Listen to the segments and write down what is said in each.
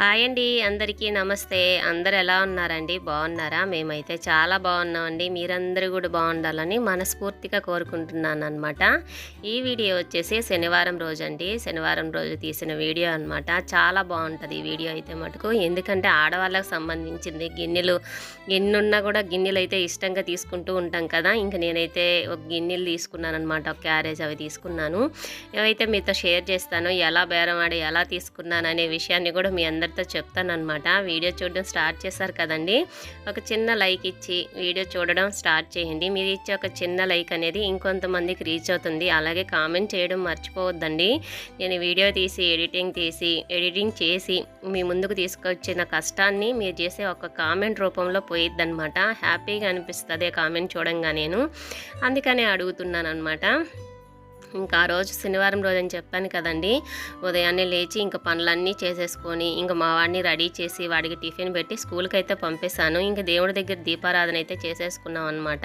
Hi అండి అందరికీ నమస్తే. అందరు ఎలా ఉన్నారండి? బాగున్నారా? మేమైతే చాలా బాగున్నామండి. మీరందరూ కూడా బాగుండాలని మనస్ఫూర్తిగా కోరుకుంటున్నాను అనమాట ఈ వీడియో వచ్చేసి శనివారం రోజు అండి శనివారం రోజు తీసిన వీడియో అనమాట చాలా బాగుంటుంది ఈ వీడియో అయితే మటుకు. ఎందుకంటే ఆడవాళ్ళకి సంబంధించింది గిన్నెలు గిన్నె ఉన్నా కూడా గిన్నెలు అయితే ఇష్టంగా తీసుకుంటూ ఉంటాం కదా. ఇంకా నేనైతే ఒక గిన్నెలు తీసుకున్నాను అనమాట ఒక క్యారేజ్ అవి తీసుకున్నాను. ఏవైతే మీతో షేర్ చేస్తాను. ఎలా బేరం ఆడి ఎలా తీసుకున్నాను అనే విషయాన్ని కూడా మీ అందరితో చెప్తానమాట వీడియో చూడడం స్టార్ట్ చేశారు కదండి. ఒక చిన్న లైక్ ఇచ్చి వీడియో చూడడం స్టార్ట్ చేయండి. మీరు ఇచ్చే ఒక చిన్న లైక్ అనేది ఇంకొంతమందికి రీచ్ అవుతుంది. అలాగే కామెంట్ చేయడం మర్చిపోవద్దండి. నేను వీడియో తీసి ఎడిటింగ్ తీసి ఎడిటింగ్ చేసి మీ ముందుకు తీసుకొచ్చిన కష్టాన్ని మీరు చేసే ఒక కామెంట్ రూపంలో పోయిద్దనమాట హ్యాపీగా అనిపిస్తుంది కామెంట్ చూడంగా నేను అందుకనే అడుగుతున్నాను అనమాట ఇంకా ఆ రోజు శనివారం రోజు అని చెప్పాను కదండి. ఉదయాన్నే లేచి ఇంకా పనులన్నీ చేసేసుకొని ఇంకా మా వాడిని రెడీ చేసి వాడికి టిఫిన్ పెట్టి స్కూల్కి అయితే పంపేశాను. ఇంకా దేవుడి దగ్గర దీపారాధన అయితే చేసేసుకున్నాం అనమాట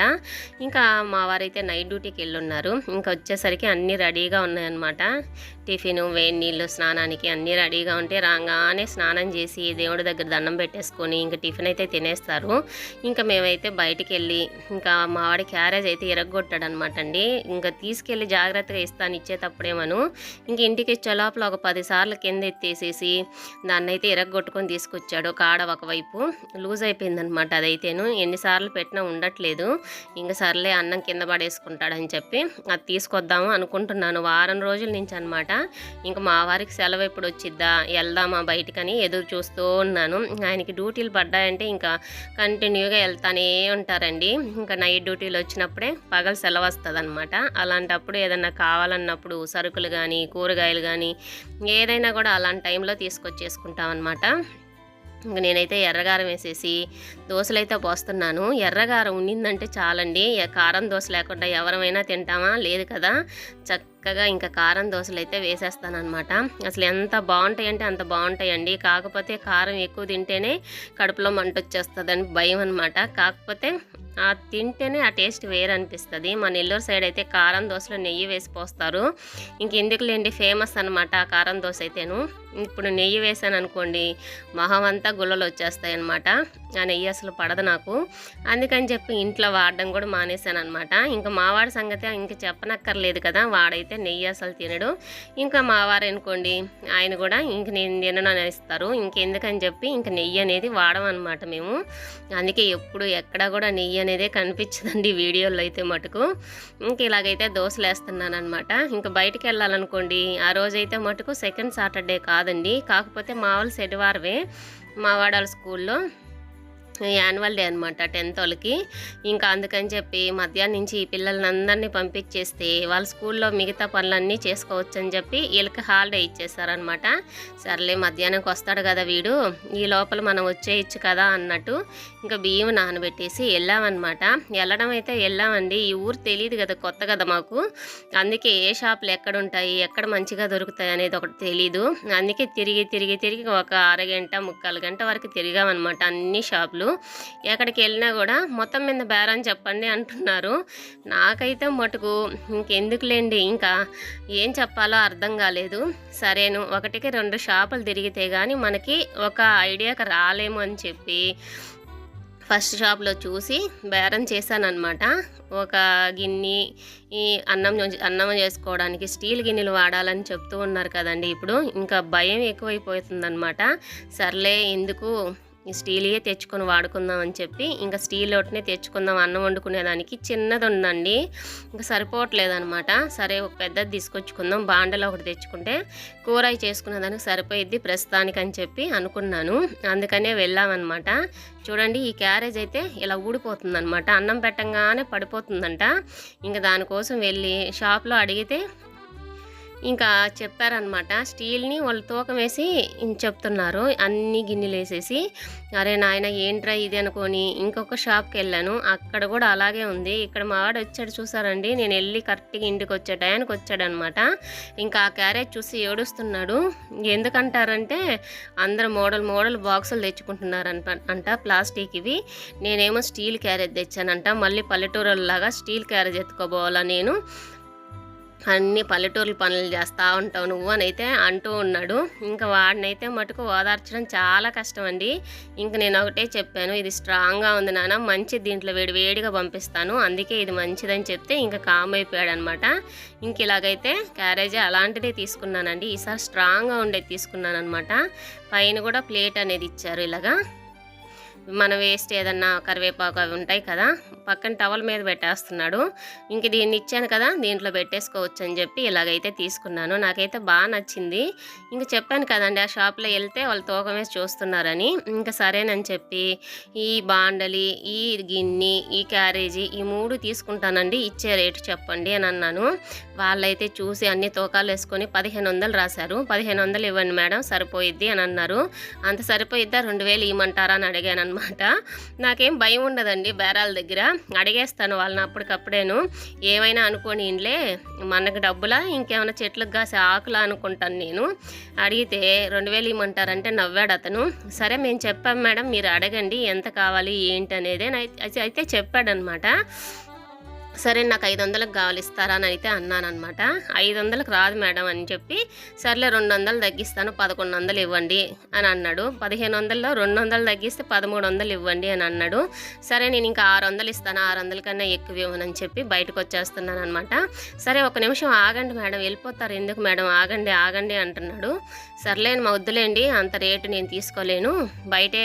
ఇంకా మా వారైతే నైట్ డ్యూటీకి వెళ్ళున్నారు. ఇంకా వచ్చేసరికి అన్నీ రెడీగా ఉన్నాయన్నమాట. టిఫిన్ వేడి నీళ్ళు స్నానానికి అన్నీ రెడీగా ఉంటే రాగానే స్నానం చేసి దేవుడి దగ్గర దండం పెట్టేసుకొని ఇంకా టిఫిన్ అయితే తినేస్తారు. ఇంకా మేమైతే బయటికి వెళ్ళి ఇంకా మావాడి క్యారేజ్ అయితే ఇరగొట్టాడు అనమాట అండి. ఇంకా తీసుకెళ్ళి జాగ్రత్తగా ఇస్తాను ఇచ్చేటప్పుడేమను. ఇంక ఇంటికి ఇచ్చే లోపల ఒక పది సార్లు కింద ఎత్తేసేసి దాన్ని అయితే ఇరగొట్టుకొని తీసుకొచ్చాడు కాడ ఒకవైపు లూజ్ అయిపోయిందనమాట అదైతేను. ఎన్నిసార్లు పెట్టినా ఉండట్లేదు. ఇంకా సర్లే అన్నం కింద పడేసుకుంటాడని చెప్పి అది తీసుకొద్దాము అనుకుంటున్నాను. వారం రోజుల నుంచి అనమాట ఇంకా మా వారికి సెలవు ఎప్పుడు వచ్చిద్దా? వెళ్దామా బయటకని ఎదురు చూస్తూ ఉన్నాను. ఆయనకి డ్యూటీలు పడ్డాయంటే ఇంకా కంటిన్యూగా వెళ్తానే ఉంటారండి. ఇంకా నైట్ డ్యూటీలు వచ్చినప్పుడే పగలు సెలవు వస్తుంది అనమాట అలాంటప్పుడు ఏదన్నా కావాలన్నప్పుడు సరుకులు కానీ కూరగాయలు కానీ ఏదైనా కూడా అలాంటి టైంలో తీసుకొచ్చేసుకుంటాం అనమాట ఇంక నేనైతే ఎర్రగారం వేసేసి దోశలు అయితే పోస్తున్నాను. ఎర్రగారం ఉండిందంటే చాలండి. కారం దోశ లేకుండా ఎవరమైనా తింటామా? లేదు కదా. చక్కగా ఇంకా కారం దోశలు అయితే వేసేస్తానమాట అసలు ఎంత బాగుంటాయంటే అంత బాగుంటాయండి. కాకపోతే కారం ఎక్కువ తింటేనే కడుపులో మంట వచ్చేస్తుందని భయం అనమాట కాకపోతే ఆ తింటేనే ఆ టేస్ట్ వేరే అనిపిస్తుంది. మా నెల్లూరు సైడ్ అయితే కారం దోశలో నెయ్యి వేసి పోస్తారు. ఇంక ఎందుకులేండి ఫేమస్ అనమాట ఆ కారం దోశ అయితేను. ఇప్పుడు నెయ్యి వేసాను అనుకోండి మొహం అంతా గుల్లలు వచ్చేస్తాయి అనమాట ఆ నెయ్యి అసలు పడదు నాకు. అందుకని చెప్పి ఇంట్లో వాడడం కూడా మానేశాను అనమాట ఇంకా మావాడి సంగతి ఇంక చెప్పనక్కర్లేదు కదా వాడైతే నెయ్యి అసలు తినడు. ఇంకా మావారు అనుకోండి ఆయన కూడా ఇంక నేను తినను అని ఇస్తారు. ఇంకెందుకని చెప్పి ఇంక నెయ్యి అనేది వాడమనమాట మేము. అందుకే ఎప్పుడు ఎక్కడ కూడా నెయ్యి అనేదే కనిపించదండి వీడియోలో అయితే మటుకు. ఇంక ఇలాగైతే దోశలు వేస్తున్నాను అనమాట ఇంకా బయటికి వెళ్ళాలనుకోండి ఆ రోజైతే మటుకు సెకండ్ సాటర్డే కాదు. కాదండి. కాకపోతే మా వాళ్ళు శనివారమే మా వాడాల స్కూల్లో. యాన్యువల్ డే అనమాట టెన్త్ వాళ్ళకి. ఇంకా అందుకని చెప్పి మధ్యాహ్నం నుంచి ఈ పిల్లల్ని అందరినీ పంపించేస్తే వాళ్ళ స్కూల్లో మిగతా పనులన్నీ చేసుకోవచ్చు అని చెప్పి వీళ్ళకి హాలిడే ఇచ్చేసారనమాట సర్లే మధ్యాహ్నంకి వస్తాడు కదా వీడు. ఈ లోపల మనం వచ్చేయచ్చు కదా అన్నట్టు ఇంకా బియ్యం నానబెట్టేసి వెళ్ళామన్నమాట. వెళ్ళడం అయితే వెళ్ళామండి. ఈ ఊరు తెలియదు కదా కొత్త కదా మాకు. అందుకే ఏ షాపులు ఎక్కడ ఉంటాయి ఎక్కడ మంచిగా దొరుకుతాయి అనేది ఒకటి తెలీదు. అందుకే తిరిగి తిరిగి తిరిగి ఒక అరగంట ముక్కాలు గంట వరకు తిరిగామన్నమాట అన్ని షాపులు. ఎక్కడికి వెళ్ళినా కూడా మొత్తం మీద బేరం చెప్పండి అంటున్నారు. నాకైతే మటుకు ఇంకెందుకులేండి ఇంకా ఏం చెప్పాలో అర్థం కాలేదు. సరేను ఒకటికి రెండు షాపులు తిరిగితే కానీ మనకి ఒక ఐడియాకి రాలేము అని చెప్పి ఫస్ట్ షాప్లో చూసి బేరం చేశానమాట ఒక గిన్నె ఈ అన్నం అన్నం చేసుకోవడానికి స్టీల్ గిన్నెలు వాడాలని చెప్తూ ఉన్నారు కదండి ఇప్పుడు. ఇంకా భయం ఎక్కువైపోతుందన్నమాట. సర్లే ఎందుకు ఈ స్టీల్యే తెచ్చుకొని వాడుకుందాం అని చెప్పి ఇంకా స్టీల్ ఒకటినే తెచ్చుకుందాం అన్నం వండుకునేదానికి చిన్నది ఉందండి. ఇంకా సరిపోవట్లేదనమాట సరే ఒక పెద్దది తీసుకొచ్చుకుందాం. బాండలో ఒకటి తెచ్చుకుంటే కూర చేసుకునేదానికి సరిపోయిద్ది ప్రస్తుతానికి అని చెప్పి అనుకున్నాను. అందుకనే వెళ్ళామన్నమాట. చూడండి ఈ క్యారేజ్ అయితే ఇలా ఊడిపోతుంది అనమాట అన్నం పెట్టంగానే పడిపోతుందంట. ఇంకా దానికోసం వెళ్ళి షాప్లో అడిగితే ఇంకా చెప్పారనమాట స్టీల్ని వాళ్ళు తూకం వేసి చెప్తున్నారు. అన్ని గిన్నెలు వేసేసి అరే నాయన ఏంట్రా ఇది అనుకొని ఇంకొక షాప్కి వెళ్ళాను అక్కడ కూడా అలాగే ఉంది. ఇక్కడ మా వాడు వచ్చాడు చూసారండి. నేను వెళ్ళి కరెక్ట్గా ఇంటికి వచ్చే టయానికి వచ్చాడనమాట ఇంకా ఆ క్యారేజ్ చూసి ఏడుస్తున్నాడు. ఎందుకంటారంటే అందరు మోడల్ మోడల్ బాక్సులు తెచ్చుకుంటున్నారు అంట అంట ప్లాస్టిక్ ఇవి. నేనేమో స్టీల్ క్యారేజ్ తెచ్చానంట. మళ్ళీ పల్లెటూరులాగా స్టీల్ క్యారేజ్ ఎత్తుకోబోవాలా నేను. అన్ని పల్లెటూర్ల పనులు చేస్తూ ఉంటావు నువ్వు అని అయితే అంటూ ఉన్నాడు. ఇంకా వాడినైతే మటుకు ఓదార్చడం చాలా కష్టం అండి ఇంకా నేను ఒకటే చెప్పాను ఇది స్ట్రాంగ్గా ఉంది నాన్న మంచి దీంట్లో వేడి వేడిగా పంపిస్తాను. అందుకే ఇది మంచిదని చెప్తే ఇంకా కామ్ అయిపోయాడు అనమాట ఇంక ఇలాగైతే క్యారేజీ అలాంటిదే తీసుకున్నానండి. ఈసారి స్ట్రాంగ్గా ఉండేది తీసుకున్నాను అనమాట పైన కూడా ప్లేట్ అనేది ఇచ్చారు ఇలాగా. మన వేస్ట్ ఏదన్నా కరివేపాకు అవి ఉంటాయి కదా పక్కన టవల్ మీద పెట్టేస్తున్నాడు. ఇంక దీన్ని ఇచ్చాను కదా దీంట్లో పెట్టేసుకోవచ్చు అని చెప్పి ఇలాగైతే తీసుకున్నాను. నాకైతే బాగా నచ్చింది. ఇంక చెప్పాను కదండి ఆ షాప్లో వెళ్తే వాళ్ళు తూకం వేసి చూస్తున్నారని. ఇంకా సరేనని చెప్పి ఈ బాండలి ఈ గిన్నె ఈ క్యారేజీ ఈ మూడు తీసుకుంటానండి. ఇచ్చే రేటు చెప్పండి అని అన్నాను. వాళ్ళైతే చూసి అన్ని తూకాలు వేసుకొని పదిహేను వందలు రాశారు. పదిహేను వందలు ఇవ్వండి మేడం సరిపోయిద్ది అని అన్నారు. అంత సరిపోయిద్దా? రెండు వేలు ఇవ్వమంటారా అని అడిగాను అనమాట నాకేం భయం ఉండదండి బేరాల దగ్గర. అడిగేస్తాను వాళ్ళని అప్పటికప్పుడేను. ఏమైనా అనుకోని ఇండ్లే మనకు డబ్బులా ఇంకేమైనా చెట్లకు కాసే ఆకులా అనుకుంటాను నేను. అడిగితే రెండు వేలు ఇమ్మంటారంటే నవ్వాడు అతను. సరే మేము చెప్పాం మేడం మీరు అడగండి ఎంత కావాలి ఏంటి అనేది అయితే- అయితే చెప్పాడనమాట సరే నాకు ఐదు వందలకు కావాలి ఇస్తారా అని అయితే అన్నాను అనమాట ఐదు వందలకు రాదు మేడం అని చెప్పి సర్లే రెండు వందలు తగ్గిస్తాను పదకొండు వందలు ఇవ్వండి అని అన్నాడు. పదిహేను వందల్లో రెండు వందలు తగ్గిస్తే పదమూడు వందలు ఇవ్వండి అని అన్నాడు. సరే నేను ఇంకా ఆరు వందలు ఇస్తాను ఆరు వందల కన్నా ఎక్కువ ఇవ్వనని చెప్పి బయటకు వచ్చేస్తున్నాను అనమాట సరే ఒక నిమిషం ఆగండి మేడం వెళ్ళిపోతారు ఎందుకు మేడం ఆగండి ఆగండి అంటున్నాడు. సర్లేను మా వద్దులేండి అంత రేటు నేను తీసుకోలేను బయటే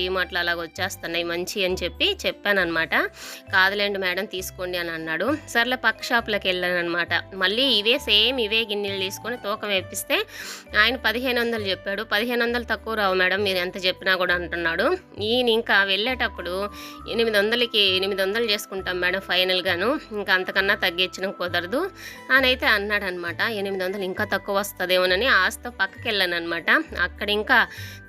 డీమార్ట్లో అలాగ వచ్చేస్తున్నాయి మంచి అని చెప్పి చెప్పాను అనమాట కాదులేండి మేడం తీసుకోండి అని అన్నాడు. సర్లే పక్క షాప్లోకి వెళ్ళాను అనమాట మళ్ళీ ఇవే సేమ్ ఇవే గిన్నెలు తీసుకొని తూకం వేపిస్తే ఆయన పదిహేను వందలు చెప్పాడు. పదిహేను వందలు తక్కువ రావు మేడం మీరు ఎంత చెప్పినా కూడా అంటున్నాడు. ఈయన ఇంకా వెళ్ళేటప్పుడు ఎనిమిది వందలకి ఎనిమిది వందలు చేసుకుంటాం మేడం ఫైనల్గాను. ఇంకా అంతకన్నా తగ్గించడం కుదరదు అని అయితే ఎనిమిది వందలు ఇంకా తక్కువ వస్తుందేమోనని ఆస్తో పక్కకి వెళ్ళాను అనమాట అక్కడ ఇంకా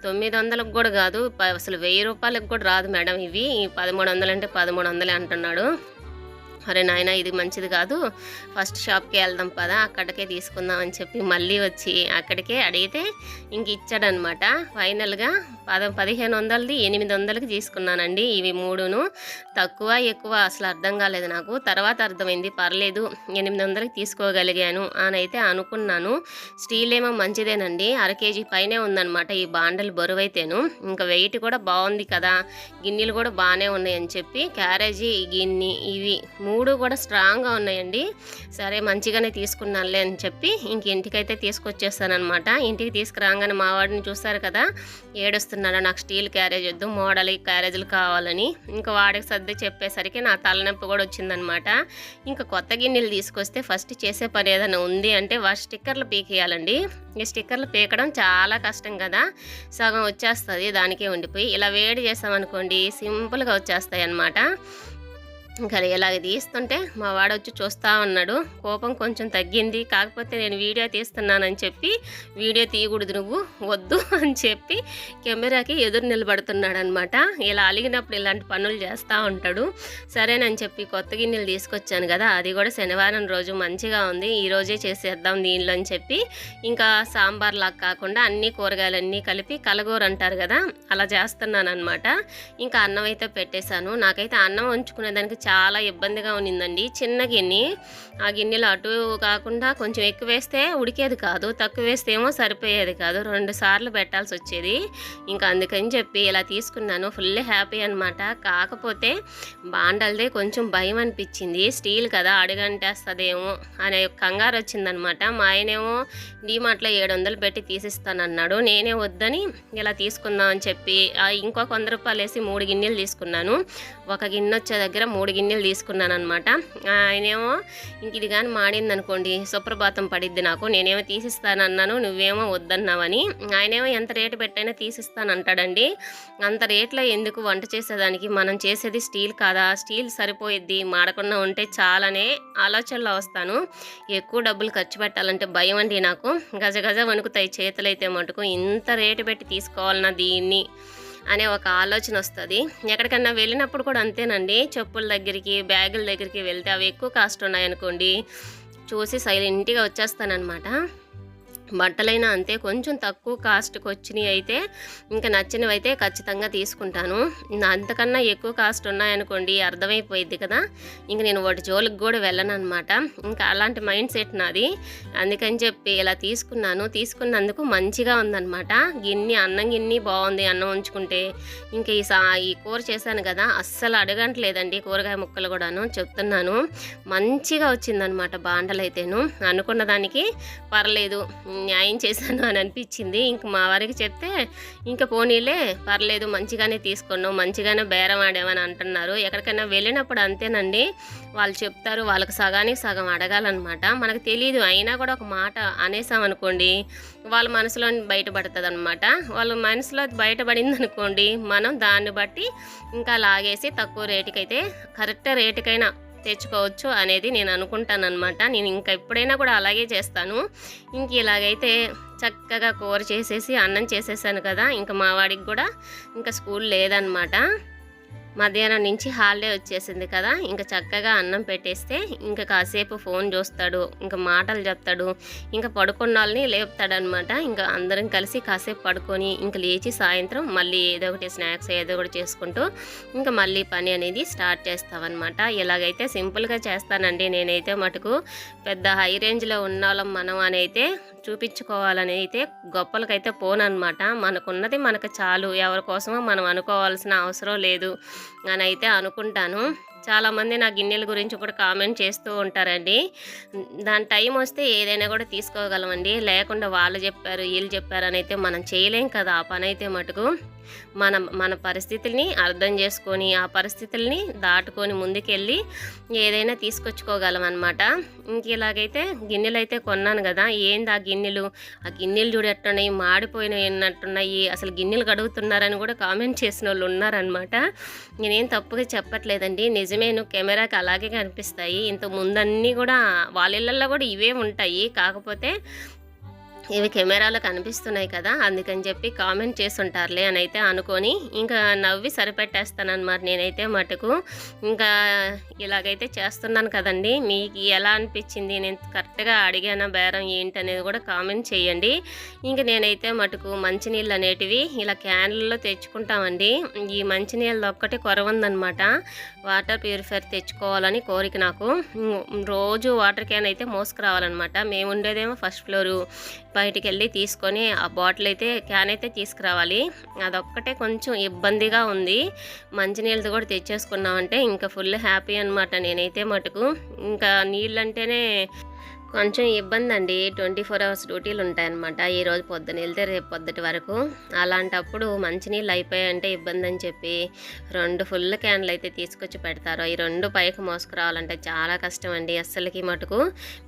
తొమ్మిది వందలకు కూడా కాదు అసలు వెయ్యి రూపాయలకు కూడా రాదు మేడం ఇవి. పదమూడు వందలు అంటే పదమూడు వందలే అంటున్నాడు. అరే నాయన ఇది మంచిది కాదు. ఫస్ట్ షాప్కి వెళ్దాం పదా అక్కడికే తీసుకుందాం అని చెప్పి మళ్ళీ వచ్చి అక్కడికే అడిగితే ఇంక ఇచ్చాడనమాట. ఫైనల్గా పద పదిహేను వందలది ఎనిమిది వందలకి తీసుకున్నానండి. ఇవి మూడును. తక్కువ ఎక్కువ అసలు అర్థం కాలేదు నాకు. తర్వాత అర్థమైంది. పర్లేదు ఎనిమిది వందలకి తీసుకోగలిగాను అని అయితే అనుకున్నాను. స్టీల్ ఏమో మంచిదేనండి. అర కేజీ పైనే ఉందన్నమాట ఈ బాండలు బరువైతేను. ఇంకా వెయిట్ కూడా బాగుంది కదా. గిన్నెలు కూడా బాగానే ఉన్నాయని చెప్పి క్యారేజీ గిన్నె ఇవి మూడు కూడా స్ట్రాంగ్గా ఉన్నాయండి. సరే మంచిగానే తీసుకున్నానులే అని చెప్పి ఇంక ఇంటికైతే తీసుకొచ్చేస్తానమాట ఇంటికి తీసుకురాగానే మా వాడిని చూస్తారు కదా. ఏడుస్తున్నాడు నాకు స్టీల్ క్యారేజ్ వద్దు మోడల్ క్యారేజీలు కావాలని. ఇంకా వాడికి సర్ది చెప్పేసరికి నా తలనొప్పి కూడా వచ్చిందనమాట ఇంకా కొత్త గిన్నెలు తీసుకొస్తే ఫస్ట్ చేసే పని ఏదైనా ఉంది అంటే వా స్టిక్కర్లు పీకేయాలండి. ఈ స్టిక్కర్లు పీకడం చాలా కష్టం కదా. సగం వచ్చేస్తుంది దానికే ఉండిపోయి. ఇలా వేడి చేసామనుకోండి సింపుల్గా వచ్చేస్తాయి అన్నమాట ఇంకా ఇలాగ తీస్తుంటే మా వాడు వచ్చి చూస్తూ ఉన్నాడు. కోపం కొంచెం తగ్గింది. కాకపోతే నేను వీడియో తీస్తున్నానని చెప్పి వీడియో తీయకూడదు నువ్వు వద్దు అని చెప్పి కెమెరాకి ఎదురు నిలబడుతున్నాడు అనమాట ఇలా అలిగినప్పుడు ఇలాంటి పనులు చేస్తూ ఉంటాడు. సరేనని చెప్పి కొత్త గిన్నెలు తీసుకొచ్చాను కదా అది కూడా శనివారం రోజు మంచిగా ఉంది. ఈరోజే చేసేద్దాం దీనిలో అని చెప్పి ఇంకా సాంబార్ లాగా కాకుండా అన్ని కూరగాయలన్నీ కలిపి కలగూర అంటారు కదా అలా చేస్తున్నాను అనమాట ఇంకా అన్నం అయితే పెట్టేశాను. నాకైతే అన్నం ఉంచుకునే దానికి చాలా ఇబ్బందిగా ఉన్నిందండి. చిన్న గిన్నె ఆ గిన్నెలో అటు కాకుండా కొంచెం ఎక్కువ వేస్తే ఉడికేది కాదు తక్కువ వేస్తే ఏమో సరిపోయేది కాదు రెండు సార్లు పెట్టాల్సి వచ్చేది. ఇంకా అందుకని చెప్పి ఇలా తీసుకున్నాను. ఫుల్ హ్యాపీ అనమాట కాకపోతే బాండల్దే కొంచెం భయం అనిపించింది. స్టీల్ కదా అడుగంటేస్తుందేమో అనే కంగారు వచ్చిందనమాట మా ఆయనేమో డీమార్ట్లో ఏడు వందలు పెట్టి తీసిస్తానన్నాడు. నేనే వద్దని ఇలా తీసుకుందాం అని చెప్పి ఇంకొక వంద రూపాయలు వేసి మూడు గిన్నెలు తీసుకున్నాను. ఒక గిన్నె వచ్చే దగ్గర మూడు గిన్నెలు తీసుకున్నాను అనమాట ఆయనేమో ఇంక ఇది కానీ మాడింది అనుకోండి సుప్రభాతం పడిద్ది నాకు నేనేమో తీసిస్తానన్నాను నువ్వేమో వద్దన్నావని. ఆయనేమో ఎంత రేటు పెట్టైనా తీసిస్తాను అంటాడండి అంత రేట్లో ఎందుకు వంట చేసేదానికి? మనం చేసేది స్టీల్ కాదా? స్టీల్ సరిపోయిద్ది మాడకుండా ఉంటే చాలనే ఆలోచనలో వస్తాను. ఎక్కువ డబ్బులు ఖర్చు పెట్టాలంటే భయం అండి నాకు. గజ గజ వణుకుతాయి చేతులైతే మటుకు. ఇంత రేటు పెట్టి తీసుకోవాలన్నా దీన్ని అనే ఒక ఆలోచన వస్తుంది. ఎక్కడికన్నా వెళ్ళినప్పుడు కూడా అంతేనండి. చెప్పుల దగ్గరికి బ్యాగుల దగ్గరికి వెళ్తే అవి ఎక్కువ కాస్ట్ ఉన్నాయనుకోండి. చూసి సైలెంట్గా వచ్చేస్తానమాట బట్టలైనా అంతే కొంచెం తక్కువ కాస్ట్కి వచ్చినవి అయితే ఇంకా నచ్చినవి అయితే ఖచ్చితంగా తీసుకుంటాను. అంతకన్నా ఎక్కువ కాస్ట్ ఉన్నాయనుకోండి అర్థమైపోయింది కదా. ఇంక నేను వాటి జోలికి కూడా వెళ్ళను అనమాట ఇంకా అలాంటి మైండ్ సెట్ నాది. అందుకని చెప్పి ఇలా తీసుకున్నాను. తీసుకున్నందుకు మంచిగా ఉందన్నమాట. గిన్నె అన్నం గిన్నె బాగుంది అన్నం ఉంచుకుంటే ఇంకా ఈ సా ఈ కూర చేశాను కదా. అస్సలు అడగట్లేదండి కూరగాయ ముక్కలు కూడాను. చెప్తున్నాను. మంచిగా వచ్చిందనమాట బాండలు అయితేను అనుకున్న దానికి పర్లేదు. న్యాయం చేశాను అని అనిపించింది. ఇంక మా వారికి చెప్తే ఇంకా పోనీలే పర్లేదు మంచిగానే తీసుకున్నావు మంచిగానే బేరం ఆడామని అంటున్నారు. ఎక్కడికైనా వెళ్ళినప్పుడు అంతేనండి వాళ్ళు చెప్తారు వాళ్ళకి సగానికి సగం అడగాలన్నమాట. మనకు తెలియదు అయినా కూడా ఒక మాట అనేసామనుకోండి వాళ్ళ మనసులో బయటపడుతుంది అనమాట వాళ్ళ మనసులో బయటపడింది అనుకోండి మనం దాన్ని బట్టి ఇంకా లాగేసి తక్కువ రేటుకి అయితే కరెక్ట్ రేటుకైనా తెచ్చుకోవచ్చు అనేది నేను అనుకుంటాను అనమాట నేను ఇంకా ఎప్పుడైనా కూడా అలాగే చేస్తాను. ఇంక ఇలాగైతే చక్కగా కూర చేసేసి అన్నం చేసేసాను కదా ఇంకా మా వాడికి కూడా ఇంకా స్కూల్ లేదనమాట మధ్యాహ్నం నుంచి హాలిడే వచ్చేసింది కదా ఇంకా చక్కగా అన్నం పెట్టేస్తే ఇంకా కాసేపు ఫోన్ చూస్తాడు ఇంకా మాటలు చెప్తాడు ఇంకా పడుకున్న వాళ్ళని లేపుతాడనమాట. ఇంకా అందరం కలిసి కాసేపు పడుకొని ఇంకా లేచి సాయంత్రం మళ్ళీ ఏదో ఒకటి స్నాక్స్ ఏదో ఒకటి చేసుకుంటూ ఇంకా మళ్ళీ పని అనేది స్టార్ట్ చేస్తామన్నమాట ఇలాగైతే సింపుల్గా చేస్తానండి నేనైతే మటుకు పెద్ద హై రేంజ్లో ఉన్నాళ్ళం మనం అని అయితే చూపించుకోవాలని అయితే గొప్పలకైతే పోనన్నమాట మనకున్నది మనకు చాలు ఎవరి కోసమో మనం అనుకోవాల్సిన అవసరం లేదు. అని అయితే అనుకుంటాను. చాలామంది నా గిన్నెల గురించి కూడా కామెంట్ చేస్తూ ఉంటారండి. దాని టైం వస్తే ఏదైనా కూడా తీసుకోగలమండి. లేకుండా వాళ్ళు చెప్పారు వీళ్ళు చెప్పారు అని అయితే మనం చేయలేం కదా. ఆ పని అయితే మటుకు. మన మన పరిస్థితుల్ని అర్థం చేసుకొని ఆ పరిస్థితుల్ని దాటుకొని ముందుకెళ్ళి ఏదైనా తీసుకొచ్చుకోగలం అనమాట ఇంక ఇలాగైతే గిన్నెలు అయితే కొన్నాను కదా ఏంది ఆ గిన్నెలు? ఆ గిన్నెలు చూడట్టున్నాయి మాడిపోయినవి ఉన్నట్టున్నాయి అసలు గిన్నెలు కడుగుతున్నారని కూడా కామెంట్ చేసిన వాళ్ళు ఉన్నారనమాట నేనేం తప్పుగా చెప్పట్లేదండి నిజమేను కెమెరాకి అలాగే కనిపిస్తాయి. ఇంత ముందన్నీ కూడా వాళ్ళ ఇళ్ళల్లో కూడా ఇవే ఉంటాయి. కాకపోతే ఇవి కెమెరాలో కనిపిస్తున్నాయి కదా అందుకని చెప్పి కామెంట్ చేస్తుంటారులే అని అయితే అనుకొని ఇంకా నవ్వి సరిపెట్టేస్తానన్నమాట నేనైతే మటుకు. ఇంకా ఇలాగైతే చేస్తున్నాను కదండి మీకు ఎలా అనిపించింది నేను కరెక్ట్గా అడిగానా బేరం ఏంటి అనేది కూడా కామెంట్ చేయండి. ఇంకా నేనైతే మటుకు మంచినీళ్ళు అనేటివి ఇలా క్యాన్లలో తెచ్చుకుంటామండి. ఈ మంచినీళ్ళు ఒక్కటి కొరవందనమాట వాటర్ ప్యూరిఫైర్ తెచ్చుకోవాలని కోరిక నాకు. రోజు వాటర్ క్యాన్ అయితే మోసుకురావాలన్నమాట. మేము ఉండేదేమో ఫస్ట్ ఫ్లోరు బయటికి వెళ్ళి తీసుకొని ఆ బాటిల్ అయితే క్యాన్ అయితే తీసుకురావాలి. అదొక్కటే కొంచెం ఇబ్బందిగా ఉంది. మంచినీళ్ళది కూడా తెచ్చేసుకున్నామంటే ఇంకా ఫుల్ హ్యాపీ అనమాట నేనైతే మటుకు. ఇంకా నీళ్ళంటేనే కొంచెం ఇబ్బంది అండి ట్వంటీ ఫోర్ అవర్స్ డ్యూటీలు ఉంటాయన్నమాట. ఈరోజు పొద్దున వెళ్తే రేపు పొద్దుటి వరకు. అలాంటప్పుడు మంచినీళ్ళు అయిపోయాయంటే ఇబ్బంది అని చెప్పి రెండు ఫుల్ క్యాన్లు అయితే తీసుకొచ్చి పెడతారు. ఈ రెండు పైకి మోసుకురావాలంటే చాలా కష్టం అండి అస్సలకి మటుకు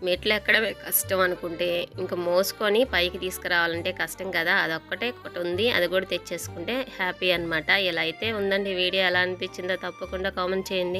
మెట్లు ఎక్కడమే కష్టం అనుకుంటే ఇంకా మోసుకొని పైకి తీసుకురావాలంటే కష్టం కదా. అదొక్కటే ఒకటి ఉంది. అది కూడా తెచ్చేసుకుంటే హ్యాపీ అనమాట ఇలా అయితే ఉందండి. వీడియో ఎలా అనిపించిందో తప్పకుండా కామెంట్ చేయండి.